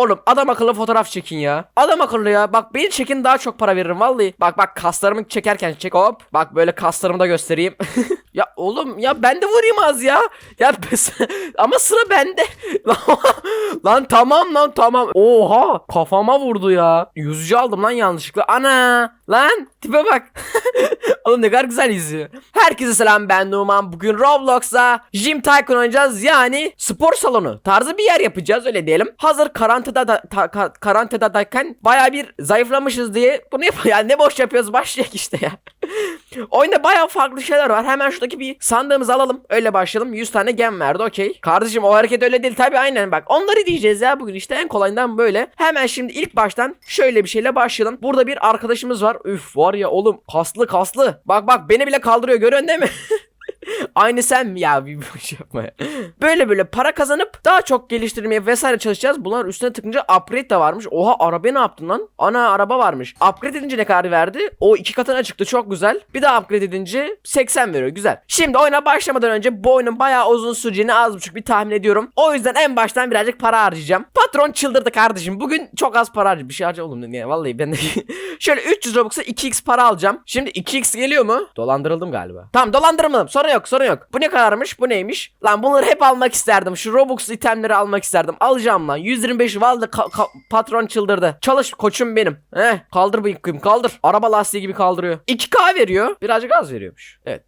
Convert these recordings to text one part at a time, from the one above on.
Oğlum adam akıllı fotoğraf çekin ya. Adam akıllı ya. Bak beni çekin daha çok para veririm vallahi. Bak bak kaslarımı çekerken çek hop. Bak böyle kaslarımı da göstereyim. ya oğlum ya ben de vurayım az ya. Ya ama sıra bende. lan tamam lan tamam. Oha kafama vurdu ya. Yüzücü aldım lan yanlışlıkla. Ana lan tipe bak. Oğlum ne kadar güzel yüzüyor. Herkese selam ben Numan. Bugün Roblox'ta Gym Tycoon oynayacağız. Yani spor salonu tarzı bir yer yapacağız öyle diyelim. Hazır karantinada da, ta, ka- karantinadayken baya bir zayıflamışız diye bunu yap yani ne boş yapıyoruz başlayak işte ya. Oyunda baya farklı şeyler var. Hemen şuradaki bir sandığımızı alalım. Öyle başlayalım. 100 tane gem verdi okey. Kardeşim o hareket öyle değil tabi aynen bak. Onları diyeceğiz ya bugün işte en kolayından böyle. Hemen şimdi ilk baştan şöyle bir şeyle başlayalım. Burada bir arkadaşımız var. Üf var ya oğlum kaslı kaslı. Bak bak beni bile kaldırıyor görüyorsun değil mi? Aynı sen mi ya bir boş yapma ya. Böyle böyle para kazanıp daha çok geliştirmeye vesaire çalışacağız. Bunlar üstüne tıkınca upgrade de varmış. Oha araba ne yaptın lan? Ana araba varmış. Upgrade edince ne kadar verdi? O iki katına çıktı çok güzel. Bir daha upgrade edince 80 veriyor güzel. Şimdi oyuna başlamadan önce bu oyunun bayağı uzun süreceğini az buçuk bir tahmin ediyorum. O yüzden en baştan birazcık para harcayacağım. Patron çıldırdı kardeşim. Bugün çok az para harcayacağım. Bir şey harca oğlum niye? Vallahi ben de şöyle 300 Robux'a 2x para alacağım. Şimdi 2x geliyor mu? Dolandırıldım galiba. Tamam dolandırılmadım. Sorun yok sorun yok. Bu ne kadarmış? Bu neymiş? Lan bunları hep almak isterdim. Şu Robux itemleri almak isterdim. Alacağım lan. 125 vallahi ka- ka- patron çıldırdı. Çalış koçum benim. Heh kaldır bu yıkayım kaldır. Araba lastiği gibi kaldırıyor. 2k veriyor. Birazcık az veriyormuş. Evet.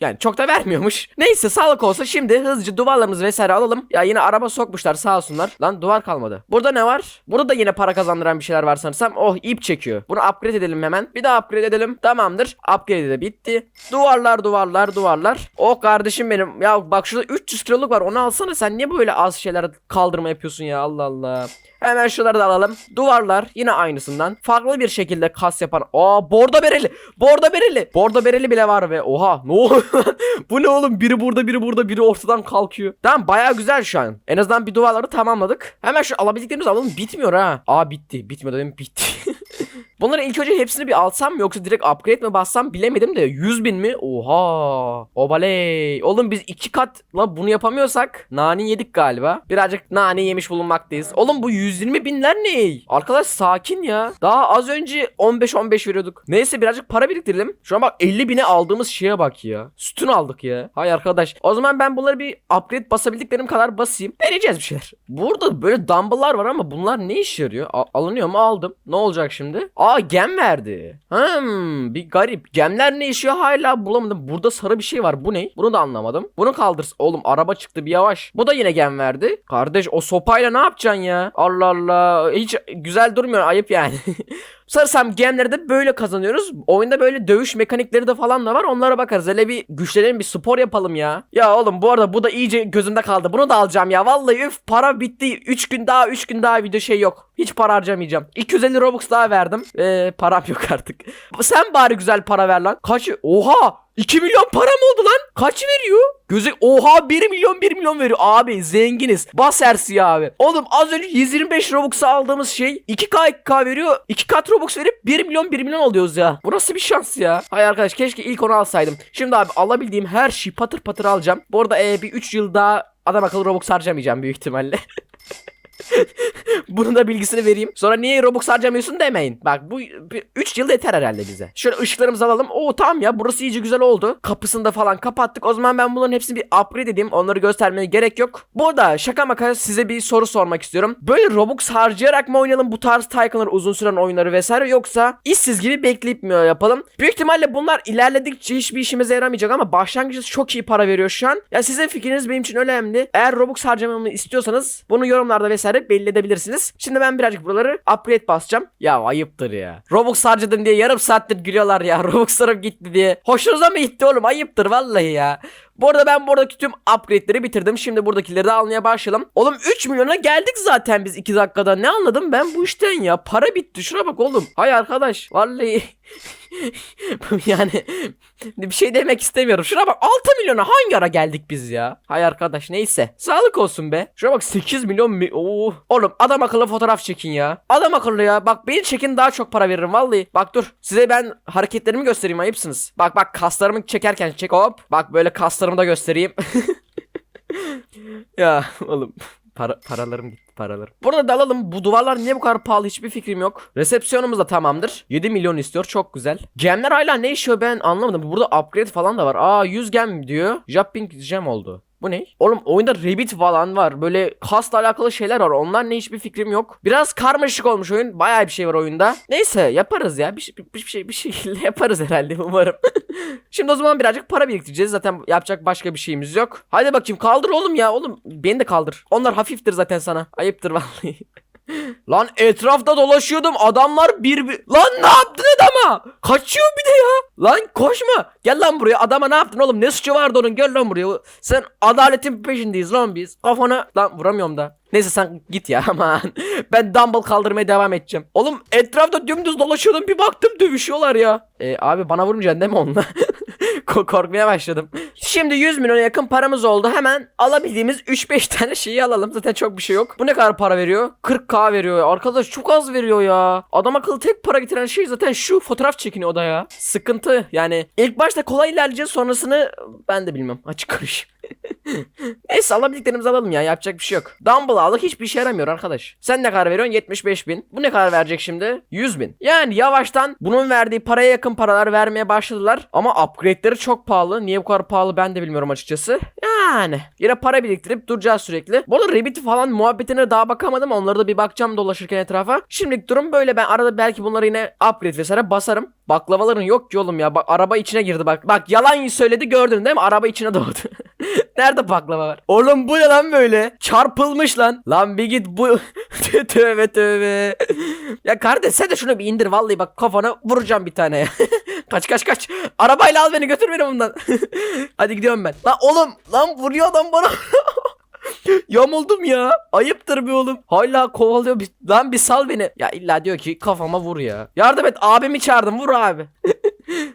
Yani çok da vermiyormuş. Neyse sağlık olsa şimdi hızlıca duvarlarımızı vesaire alalım. Ya yine araba sokmuşlar sağ olsunlar. Lan duvar kalmadı. Burada ne var? Burada da yine para kazandıran bir şeyler var sanırsam. Oh ip çekiyor. Bunu upgrade edelim hemen. Bir daha upgrade edelim. Tamamdır. Upgrade de bitti. Duvarlar duvarlar duvarlar. Oh kardeşim benim. Ya bak şurada 300 kiloluk var. Onu alsana sen niye böyle az şeyler kaldırma yapıyorsun ya Allah Allah. Hemen şunları da alalım. Duvarlar yine aynısından. Farklı bir şekilde kas yapan. Aa bordo bereli. Bordo bereli. Bordo bereli bile var ve oha ne oluyor? Bu ne oğlum? Biri burada biri burada biri ortadan kalkıyor. Tamam baya güzel şu an. En azından bir duvarları tamamladık. Hemen şu alabildiklerimizi alalım. Bitmiyor ha. Aa bitti. Bitmedi dedim bitti. Bunları ilk önce hepsini bir alsam mı yoksa direkt upgrade mi bassam bilemedim de 100 bin mi? Oha. Obaley. Oğlum biz iki katla bunu yapamıyorsak nani yedik galiba. Birazcık nane yemiş bulunmaktayız. Oğlum bu 120 binler ne? Arkadaş sakin ya. Daha az önce 15-15 veriyorduk. Neyse birazcık para biriktirelim. Şu an bak 50 bine aldığımız şeye bak ya. Sütun aldık ya. Hay arkadaş. O zaman ben bunları bir upgrade basabildiklerim kadar basayım. Deneyeceğiz bir şeyler. Burada böyle dumbbell'lar var ama bunlar ne işe yarıyor? A- alınıyor mu? Aldım. Ne olacak şimdi? Aa gem verdi. Hmm bir garip. Gemler ne işiyor hala bulamadım. Burada sarı bir şey var. Bu ne? Bunu da anlamadım. Bunu kaldır. Oğlum araba çıktı bir yavaş. Bu da yine gem verdi. Kardeş o sopayla ne yapacaksın ya? Allah Allah. Hiç güzel durmuyor. Ayıp yani. Sanırsam gemleri de böyle kazanıyoruz. Oyunda böyle dövüş mekanikleri de falan da var. Onlara bakarız. Hele bir güçlenelim bir spor yapalım ya. Ya oğlum bu arada bu da iyice gözümde kaldı. Bunu da alacağım ya. Vallahi üf para bitti. 3 gün daha 3 gün daha video şey yok. Hiç para harcamayacağım. 250 Robux daha verdim. Ee, param yok artık. Sen bari güzel para ver lan. Kaç? Oha! 2 milyon para mı oldu lan? Kaç veriyor? Gözü oha 1 milyon 1 milyon veriyor. Abi zenginiz. Bas Ersi abi. Oğlum az önce 125 Robux'a aldığımız şey 2K 2K veriyor. 2 kat Robux verip 1 milyon 1 milyon oluyoruz ya. Bu nasıl bir şans ya? Hay arkadaş keşke ilk onu alsaydım. Şimdi abi alabildiğim her şeyi patır patır alacağım. Bu arada e, bir 3 yıl daha adam akıllı Robux harcamayacağım büyük ihtimalle. Bunun da bilgisini vereyim. Sonra niye Robux harcamıyorsun demeyin. Bak bu 3 yıl yeter herhalde bize. Şöyle ışıklarımızı alalım. Oo tamam ya burası iyice güzel oldu. Kapısını da falan kapattık. O zaman ben bunların hepsini bir upgrade edeyim. Onları göstermeye gerek yok. Bu arada şaka maka size bir soru sormak istiyorum. Böyle Robux harcayarak mı oynayalım bu tarz Tycoon'lar uzun süren oyunları vesaire yoksa işsiz gibi bekleyip mi yapalım? Büyük ihtimalle bunlar ilerledikçe hiçbir işimize yaramayacak ama başlangıçta çok iyi para veriyor şu an. Ya sizin fikriniz benim için önemli. Eğer Robux harcamamı istiyorsanız bunu yorumlarda vesaire belli edebilirsiniz. Şimdi ben birazcık buraları upgrade basacağım. Ya ayıptır ya. Robux harcadım diye yarım saattir gülüyorlar ya. Robux'larım gitti diye. Hoşunuza mı gitti oğlum? Ayıptır vallahi ya. Bu arada ben buradaki tüm upgrade'leri bitirdim. Şimdi buradakileri de almaya başlayalım. Oğlum 3 milyona geldik zaten biz 2 dakikada. Ne anladım ben bu işten ya? Para bitti. Şuna bak oğlum. Hay arkadaş. Vallahi yani bir şey demek istemiyorum. Şuna bak 6 milyona hangi ara geldik biz ya? Hay arkadaş neyse. Sağlık olsun be. Şuna bak 8 milyon mi? Oo. Oğlum adam akıllı fotoğraf çekin ya. Adam akıllı ya. Bak beni çekin daha çok para veririm vallahi. Bak dur. Size ben hareketlerimi göstereyim ayıpsınız. Bak bak kaslarımı çekerken çek hop. Bak böyle kaslarımı da göstereyim. ya oğlum para, paralarım gitti. paraları. Burada da alalım. Bu duvarlar niye bu kadar pahalı hiçbir fikrim yok. Resepsiyonumuz da tamamdır. 7 milyon istiyor. Çok güzel. Gemler hala ne işiyor ben anlamadım. Burada upgrade falan da var. Aa 100 gem diyor. Jumping gem oldu. Bu ne? Oğlum oyunda Rabbit falan var. Böyle kasla alakalı şeyler var. Onlar ne hiçbir fikrim yok. Biraz karmaşık olmuş oyun. Bayağı bir şey var oyunda. Neyse yaparız ya. Bir, şey- bir, bir şey bir şekilde yaparız herhalde umarım. Şimdi o zaman birazcık para biriktireceğiz. Zaten yapacak başka bir şeyimiz yok. Hadi bakayım kaldır oğlum ya. Oğlum beni de kaldır. Onlar hafiftir zaten sana. Ayıptır vallahi. Lan etrafta dolaşıyordum adamlar bir, bir... Lan ne yaptın adama? Kaçıyor bir de ya. Lan koşma. Gel lan buraya adama ne yaptın oğlum? Ne suçu vardı onun? Gel lan buraya. Sen adaletin peşindeyiz lan biz. Kafana... Lan vuramıyorum da. Neyse sen git ya aman. Ben dumbbell kaldırmaya devam edeceğim. Oğlum etrafta dümdüz dolaşıyordum bir baktım dövüşüyorlar ya. E, abi bana vurmayacaksın değil mi onunla? Ko- Korkmaya başladım. Şimdi 100 milyona yakın paramız oldu. Hemen alabildiğimiz 3-5 tane şeyi alalım. Zaten çok bir şey yok. Bu ne kadar para veriyor? 40k veriyor. Arkadaş çok az veriyor ya. Adam akıllı tek para getiren şey zaten şu. Fotoğraf çekiniyor o da ya. Sıkıntı yani. İlk başta kolay ilerleyeceğiz sonrasını ben de bilmem. Açık konuşayım. Neyse alabildiklerimizi alalım ya yapacak bir şey yok. Dumbbell aldık hiçbir işe yaramıyor arkadaş. Sen ne kadar veriyorsun? 75 bin. Bu ne kadar verecek şimdi? 100 bin. Yani yavaştan bunun verdiği paraya yakın paralar vermeye başladılar. Ama upgrade'leri çok pahalı. Niye bu kadar pahalı ben de bilmiyorum açıkçası. Yani yine para biriktirip duracağız sürekli. Bu arada Rabbit falan muhabbetine daha bakamadım. Onlara da bir bakacağım dolaşırken etrafa. Şimdilik durum böyle. Ben arada belki bunları yine upgrade vesaire basarım. Baklavaların yok ki oğlum ya. Bak araba içine girdi bak. Bak yalan söyledi gördün değil mi? Araba içine doğdu. Nerede baklava var? Oğlum bu ne lan böyle? Çarpılmış lan. Lan bir git bu. tövbe tövbe. ya kardeş sen de şunu bir indir vallahi bak kafana vuracağım bir tane ya. kaç kaç kaç. Arabayla al beni götür beni bundan. Hadi gidiyorum ben. Lan oğlum lan vuruyor adam bana. Yamuldum ya. Ayıptır bir oğlum. Hala kovalıyor. Bir, lan bir sal beni. Ya illa diyor ki kafama vur ya. Yardım et abimi çağırdım vur abi.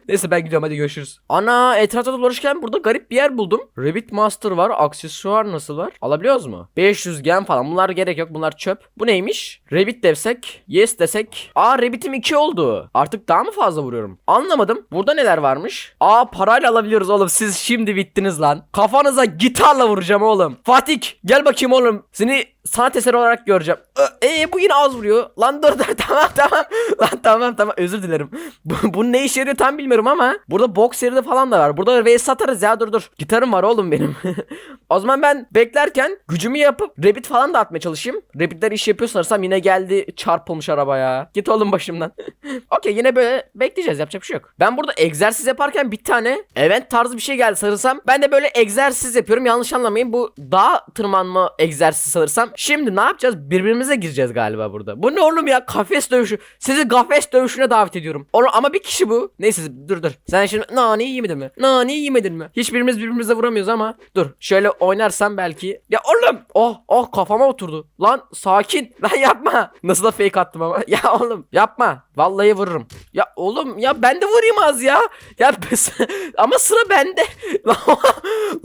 Neyse ben gidiyorum hadi görüşürüz. Ana etrafta dolaşırken burada garip bir yer buldum. Rabbit Master var. Aksesuar nasıl var? Alabiliyoruz mu? 500 gen falan. Bunlar gerek yok. Bunlar çöp. Bu neymiş? Rabbit desek. Yes desek. Aa Rabbit'im 2 oldu. Artık daha mı fazla vuruyorum? Anlamadım. Burada neler varmış? Aa parayla alabiliyoruz oğlum. Siz şimdi bittiniz lan. Kafanıza gitarla vuracağım oğlum. Fatih gel bakayım oğlum. Seni sanat eseri olarak göreceğim. Eee bu yine az vuruyor. Lan dur dur tamam tamam. Lan tamam tamam özür dilerim. Bu, bunun ne işe yarıyor tam bilmiyorum ama. Burada box seride falan da var. Burada vs satarız ya dur dur. Gitarım var oğlum benim. o zaman ben beklerken gücümü yapıp rabbit falan da atmaya çalışayım. Rabbitler iş yapıyor sanırsam yine geldi çarpılmış araba ya. Git oğlum başımdan. Okey yine böyle bekleyeceğiz yapacak bir şey yok. Ben burada egzersiz yaparken bir tane event tarzı bir şey geldi sanırsam. Ben de böyle egzersiz yapıyorum yanlış anlamayın. Bu dağ tırmanma egzersizi sanırsam. Şimdi ne yapacağız? Birbirimize gireceğiz galiba burada. Bu ne oğlum ya? Kafes dövüşü. Sizi kafes dövüşüne davet ediyorum. Onu ama bir kişi bu. Neyse dur dur. Sen şimdi nani yemedin mi? Nani yemedin mi? Hiçbirimiz birbirimize vuramıyoruz ama dur. Şöyle oynarsam belki. Ya oğlum. Oh oh kafama oturdu. Lan sakin. Lan yapma. Nasıl da fake attım ama. Ya oğlum yapma. Vallahi vururum. Ya oğlum ya ben de vurayım az ya. Ya ama sıra bende.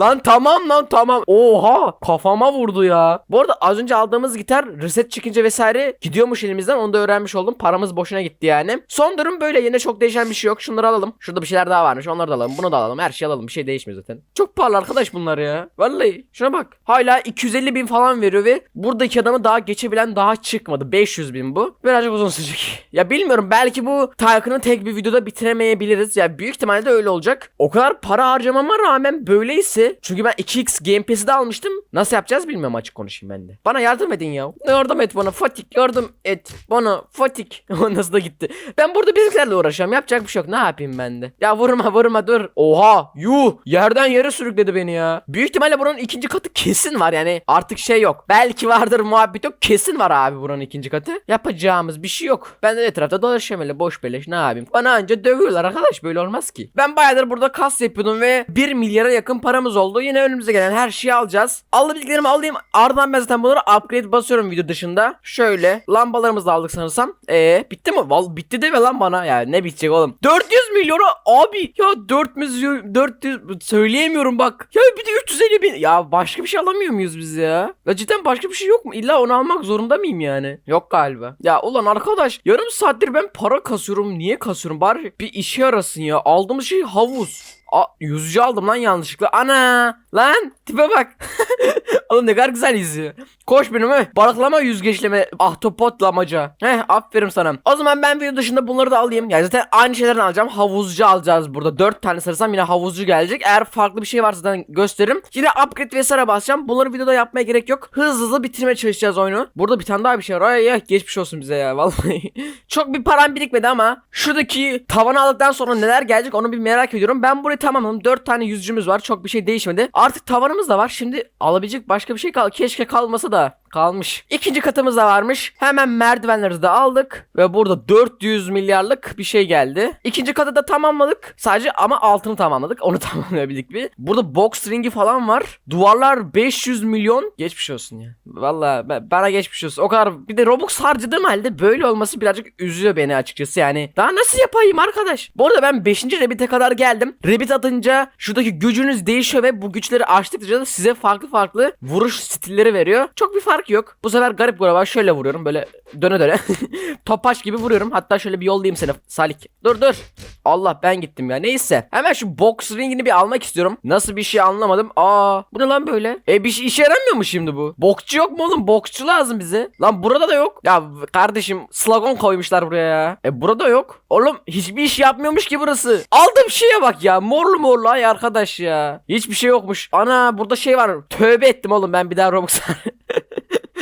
lan tamam lan tamam. Oha kafama vurdu ya. Bu arada az önce aldığımız gitar reset çıkınca vesaire gidiyormuş elimizden onu da öğrenmiş oldum. Paramız boşuna gitti yani. Son durum böyle yine çok değişen bir şey yok. Şunları alalım. Şurada bir şeyler daha varmış. Onları da alalım. Bunu da alalım. Her şeyi alalım. Bir şey değişmiyor zaten. Çok pahalı arkadaş bunlar ya. Vallahi şuna bak. Hala 250 bin falan veriyor ve buradaki adamı daha geçebilen daha çıkmadı. 500 bin bu. Birazcık uzun sürecek. Ya bilmiyorum belki bu Tycoon'u tek bir videoda bitiremeyebiliriz. Ya büyük ihtimalle de öyle olacak. O kadar para harcamama rağmen böyleyse. Çünkü ben 2x Game Pass'i de almıştım. Nasıl yapacağız bilmiyorum açık konuşayım ben de. Bana yardım edin ya. Yardım et bana Fatih yardım et bana Fatih. Nasıl da gitti. Ben burada bizimkilerle uğraşıyorum. Yapacak bir şey yok. Ne yapayım de? Ya vurma vurma dur. Oha yuh. Yerden yere sürükledi beni ya. Büyük ihtimalle buranın ikinci katı kesin var yani. Artık şey yok. Belki vardır muhabbet yok. Kesin var abi buranın ikinci katı. Yapacağımız bir şey yok. Ben de etrafta dolaşıyorum öyle boş beleş ne yapayım. Bana anca dövüyorlar arkadaş böyle olmaz ki. Ben bayağıdır burada kas yapıyordum ve 1 milyara yakın paramız oldu. Yine önümüze gelen her şeyi alacağız. Alabildiklerimi alayım. Ardından ben zaten bunları upgrade basıyorum video dışında. Şöyle lambalarımızı aldık sanırsam. Eee bitti mi? Vallahi bitti deme lan bana. Ya ne bitecek oğlum? 400 milyonu abi ya 400 400 söyleyemiyorum bak. Ya bir de 350 bin. Ya başka bir şey alamıyor muyuz biz ya? Ya cidden başka bir şey yok mu? İlla onu almak zorunda mıyım yani? Yok galiba. Ya ulan arkadaş yarım saattir ben para kasıyorum. Niye kasıyorum? Bari bir işe yarasın ya. Aldığımız şey havuz. Aa, yüzücü aldım lan yanlışlıkla. Ana lan tipe bak. Oğlum ne kadar güzel yüzüyor. Koş benimle. Balıklama yüzgeçleme ahtopotlamaca. Heh aferin sana. O zaman ben video dışında bunları da alayım. Yani zaten aynı şeylerden alacağım. Havuzcu alacağız burada. 4 tane sarısam yine havuzcu gelecek. Eğer farklı bir şey varsa zaten gösteririm. Yine upgrade vesaire basacağım. Bunları videoda yapmaya gerek yok. Hızlı hızlı bitirmeye çalışacağız oyunu. Burada bir tane daha bir şey var. Ay ay geçmiş olsun bize ya vallahi. Çok bir param birikmedi ama şuradaki tavanı aldıktan sonra neler gelecek onu bir merak ediyorum. Ben burayı tamamladım. 4 tane yüzücümüz var. Çok bir şey değişmedi. Artık tavanımız da var. Şimdi alabilecek başka bir şey kal. Keşke kalmasa da kalmış. İkinci katımız da varmış. Hemen merdivenleri de aldık. Ve burada 400 milyarlık bir şey geldi. İkinci katı da tamamladık. Sadece ama altını tamamladık. Onu tamamlayabildik bir. Burada box ringi falan var. Duvarlar 500 milyon. Geçmiş olsun ya. Valla bana geçmiş olsun. O kadar bir de Robux harcadığım halde böyle olması birazcık üzüyor beni açıkçası yani. Daha nasıl yapayım arkadaş? Bu arada ben 5. Rabbit'e kadar geldim. Rabbit atınca şuradaki gücünüz değişiyor ve bu güçleri açtıkça da size farklı farklı vuruş stilleri veriyor. Çok bir fark yok. Bu sefer garip galiba şöyle vuruyorum böyle döne döne. Topaç gibi vuruyorum. Hatta şöyle bir yollayayım seni Salik. Dur dur. Allah ben gittim ya. Neyse. Hemen şu box ringini bir almak istiyorum. Nasıl bir şey anlamadım. Aa bu ne lan böyle? E bir şey işe yaramıyor mu şimdi bu? Bokçu yok mu oğlum? Bokçu lazım bize. Lan burada da yok. Ya kardeşim slogan koymuşlar buraya ya. E burada yok. Oğlum hiçbir iş yapmıyormuş ki burası. Aldığım şeye bak ya. Morlu morlu ay arkadaş ya. Hiçbir şey yokmuş. Ana burada şey var. Tövbe ettim oğlum ben bir daha Robux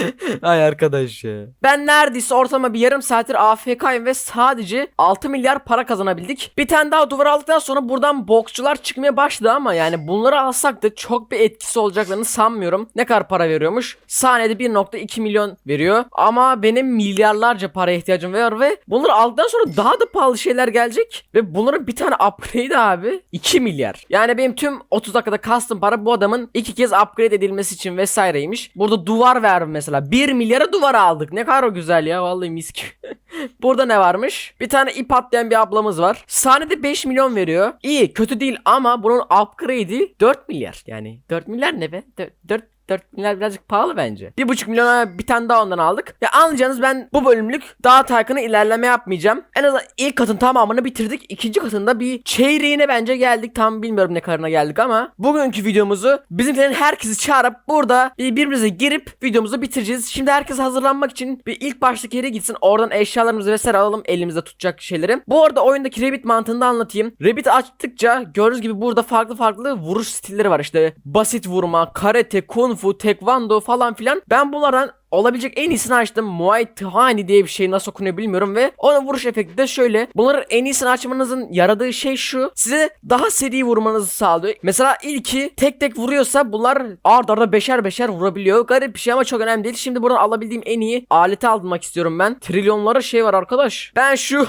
Ay arkadaş ya. Ben neredeyse ortalama bir yarım saattir AFK'yim ve sadece 6 milyar para kazanabildik. Bir tane daha duvar aldıktan sonra buradan boksçular çıkmaya başladı ama yani bunları alsak da çok bir etkisi olacaklarını sanmıyorum. Ne kadar para veriyormuş? Saniyede 1.2 milyon veriyor. Ama benim milyarlarca paraya ihtiyacım var ve bunları aldıktan sonra daha da pahalı şeyler gelecek. Ve bunların bir tane upgrade abi 2 milyar. Yani benim tüm 30 dakikada custom para bu adamın iki kez upgrade edilmesi için vesaireymiş. Burada duvar ver mesela. 1 milyara duvar aldık. Ne kadar güzel ya vallahi mis gibi. Burada ne varmış? Bir tane ip atlayan bir ablamız var. Saniyede 5 milyon veriyor. İyi kötü değil ama bunun upgrade'i 4 milyar. Yani 4 milyar ne be? 4, 4 4 milyar birazcık pahalı bence. 1,5 milyona bir tane daha ondan aldık. Ya anlayacağınız ben bu bölümlük daha Taycan'a ilerleme yapmayacağım. En azından ilk katın tamamını bitirdik. İkinci katında bir çeyreğine bence geldik. Tam bilmiyorum ne kadarına geldik ama bugünkü videomuzu bizimkilerin herkesi çağırıp burada bir- birbirimize girip videomuzu bitireceğiz. Şimdi herkes hazırlanmak için bir ilk baştaki yere gitsin. Oradan eşyalarımızı vesaire alalım elimizde tutacak şeyleri. Bu arada oyundaki Rabbit mantığını da anlatayım. Rabbit açtıkça gördüğünüz gibi burada farklı farklı vuruş stilleri var. İşte basit vurma, karate, kung fu, taekwondo falan filan. Ben bunlardan olabilecek en iyisini açtım. Muay Thai diye bir şey nasıl okunuyor bilmiyorum ve onun vuruş efekti de şöyle. Bunların en iyisini açmanızın yaradığı şey şu. Size daha seri vurmanızı sağlıyor. Mesela ilki tek tek vuruyorsa bunlar ard arda beşer beşer vurabiliyor. Garip bir şey ama çok önemli değil. Şimdi buradan alabildiğim en iyi aleti almak istiyorum ben. Trilyonlara şey var arkadaş. Ben şu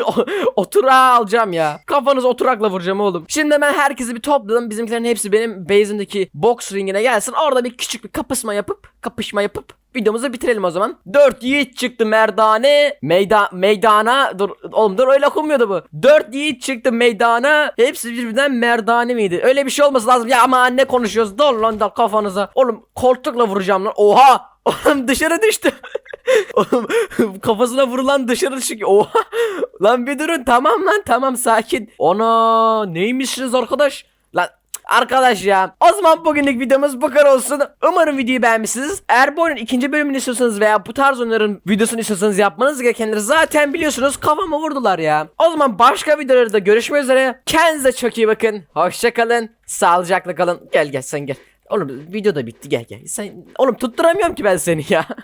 oturağı alacağım ya. Kafanız oturakla vuracağım oğlum. Şimdi ben herkesi bir topladım. Bizimkilerin hepsi benim base'imdeki box ringine gelsin. Orada bir küçük bir kapışma yapıp kapışma yapıp videomuzu bitirelim o zaman. 4 yiğit çıktı merdane. Meyda meydana dur oğlum dur öyle okunmuyordu bu. 4 yiğit çıktı meydana. Hepsi birbirinden merdane miydi? Öyle bir şey olması lazım. Ya ama ne konuşuyoruz? Dur lan da kafanıza. Oğlum koltukla vuracağım lan. Oha! Oğlum dışarı düştü. Oğlum kafasına vurulan dışarı çıkıyor. Oha! Lan bir durun tamam lan tamam sakin. Ona neymişsiniz arkadaş? Arkadaş ya o zaman bugünlük videomuz bu kadar olsun. Umarım videoyu beğenmişsiniz. Eğer bu oyunun ikinci bölümünü istiyorsanız veya bu tarz oyunların videosunu istiyorsanız yapmanız gerekenleri zaten biliyorsunuz. Kafama vurdular ya. O zaman başka videolarda görüşmek üzere. Kendinize çok iyi bakın. Hoşçakalın. Sağlıcakla kalın. Gel gel sen gel. Oğlum video da bitti gel gel. Sen oğlum tutturamıyorum ki ben seni ya.